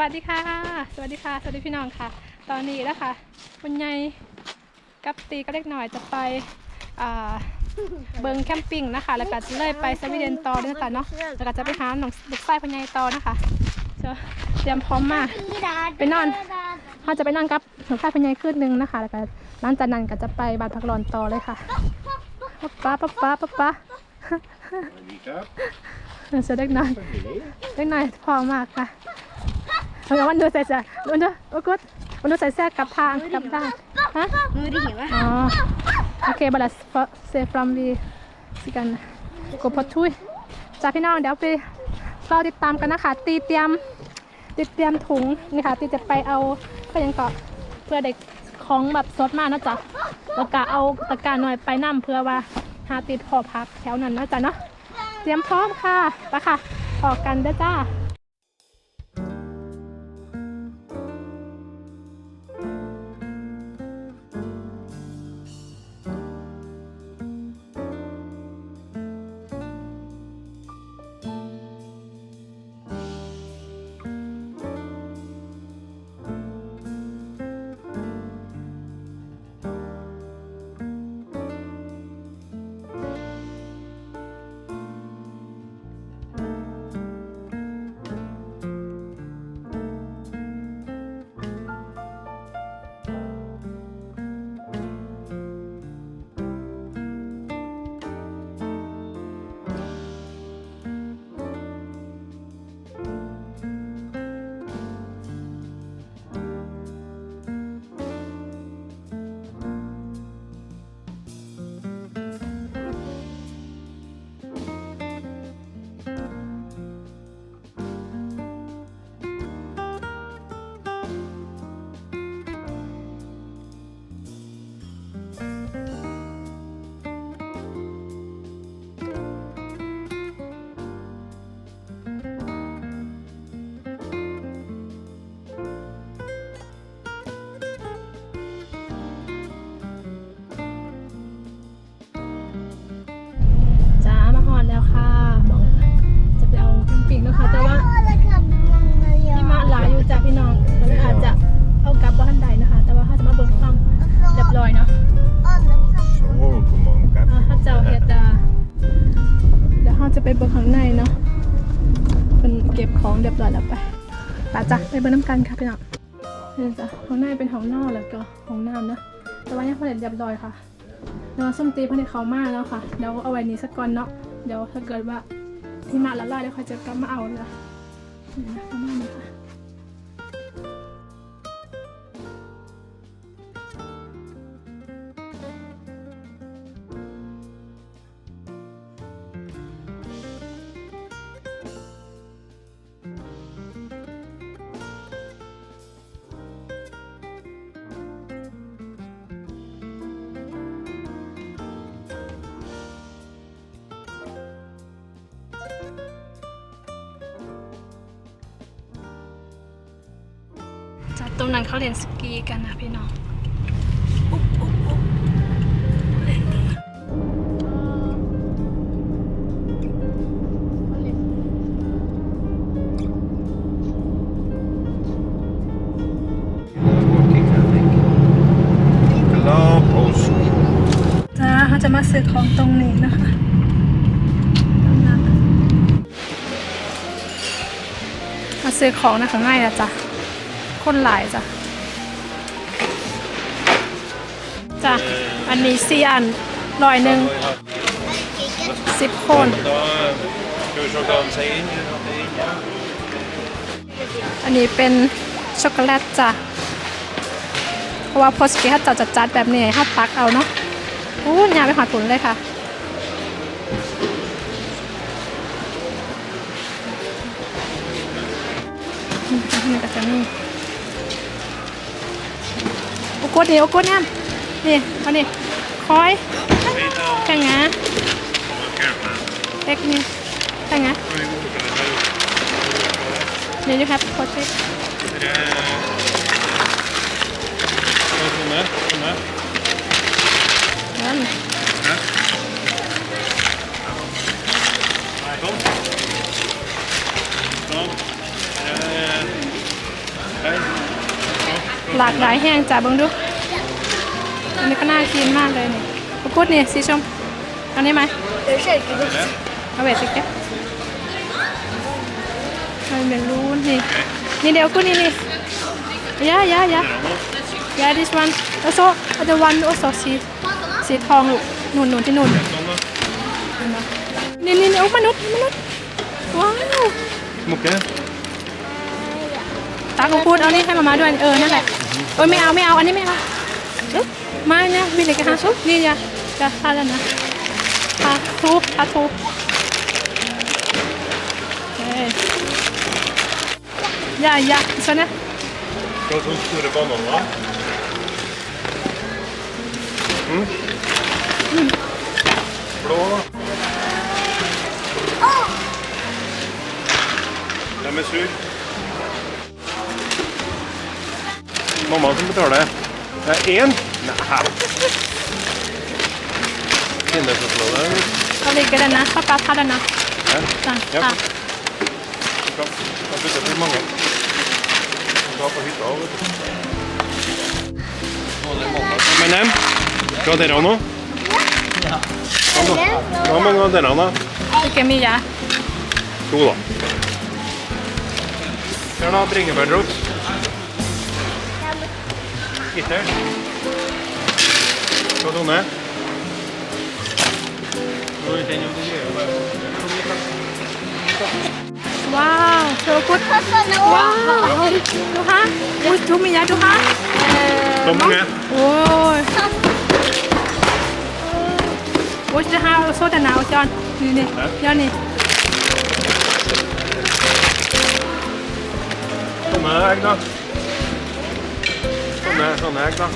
วัสดีค่ะ สวัสดีค่ะ สวัสดีพี่น้องค่ะ ตอนนี้นะคะคุณยายกับตีก็เล็กหน่อยจะไปอ่าเบิงแคมปิ้งนะคะ แล้วก็จะเลยไปสวีเดนต่อด้วยนะคะเนาะ แล้วก็จะไปหาหนองลูกไส้คุณยายต่อนะคะเจ้าเตรียมพร้อมมากไปนอนเขาจะไปนั่งกับหลวงพ่อพญายคืนหนึงนะคะ แล้วก็หลังจากนั้นก็จะไปบานพักร้อนต่อเลยค่ะป๊าป๊าป๊าป๊าป๊าป๊า Lika. เสียเล็กน้อย Familj. เล็กน้อยพอมากค่ะ เอาอย่างวันดูใส่เสื้อวันดูโอ้กุดวันดูใส่เสื้อกลับทางกลับด้านฮะ Nu ringer det. อ๋อโอเคบัลลัสเซฟรัมวีสิกันกพอทุยจ้าพี่น้องเดี๋ยวไปรอติดตามกันนะคะ ตีเตรียมตีเตรียมถุงนี่ค่ะตีจะไปเอาก็ยังเกาะเพื่อเด็กของแบบสดมากนะจ๊ะแล้วก็เอาตะกร้ารหน่อยไปนํเพื่อว่าหาติดพอพักแถวนั้นนะจ๊ะเนาะเตรียมพร้อมค่ะไปค่ะออกกันเด้อจ้าจ้า ปจ้ะไปเบิกน้ำกันค่ะพี่น้องนี่จ้ะข้างหนเป็นห้องนอกแล้วก็ห้องน้ำนะแต่ว่ายังผลิตเรียบร้อยค่ะเดี๋ยวส้มตีผลิตเขามากแล้วค่ะเดี๋ยวเอาไว้นี้สักก่อนเนาะเดี๋ยวถ้าเกิดว่าที่มาละลายแล้วค่อยจะกลับมาเอาเลยนะนี่นะประมาณนี้ค่ะ จากตรงนั้นเขาเรียนสกีกันนะพี่น้องโอุ๊บอุ๊บเล่นกันนะรียน Glad påsk. จ้าเขาจะมาซื้อของตรงนี้นะคะมาซื้อของนะข้างในอะจ้ะ คนหลายจ้ะจ้ะอันนี้สี่อันร้อยหนึ่งสิบคนอันนี้เป็นช็อกโกแลตจ้ะเพราะว่าโพสกี้ถ้าจะจัดแบบนี้ให้ตักเอาเนาะอู้ยาไปหอดถุนเลยค่ะนี่ก็จะมีโอ้ กดนี่โอ้กดเนี่ยนี่มานี่คอยแข่งงาเล็กนี่แข่งงา May you have portrait? None. Kom. Kom. Eh, หลากหลายแห้งจ้ะเบิ่งดู อันนี้ก็น่ากินมากเลยนี่ปรากฏนี่สีชมเอันนี้ไหม Det är kyrkogård. เอาเวทสิแกมันเป็นรูนนี่นี่เดี๋ยวกูนี่นี่ยายายายา this one also the one also สีสีทองลูกนุ่นนุ่นที่นุ่นเห็นไหมนี่นี่นี่โอ้มนุษย์มนุษย์ว้าว Smoke. ตาของพูดเอานี่ให้มามาด้วยเออนั่นแหละเออไม่เอาไม่เอาอันนี้ไม่เอา เอ๊ะมาเนี่ยมีอะไรกันฮะนี่ยาจะทานแล้วนะทาทูทาทูเอ้ยยายาså ne Skal du ha sånne store bananer? Mm? Blå, da. De er sur. Mamma som betaler. Det er én? Nei. Kindersjokolade. Hva ligger denne? Pappa, ta denne. Ja. Sånn, Ja. ta. Du kan, kan putte for mange. Du skal på hytta også, vet du. Men dem, hva har dere nå? Hva mange hva er dere nå? Ikke mye. To da. Her da, bringebærdrops. Gitter. 저도 네. Tôi thấy nhiều thứ gì ở không Wow, chú ha, Wow. Ui, chú mình nhá, chú ha, Đúng nghe. Ôi. Ôi, chú ha số đàn nào cho? Nè, nè, cho nè. Kom her, Agda. Kom her, kom her, đó.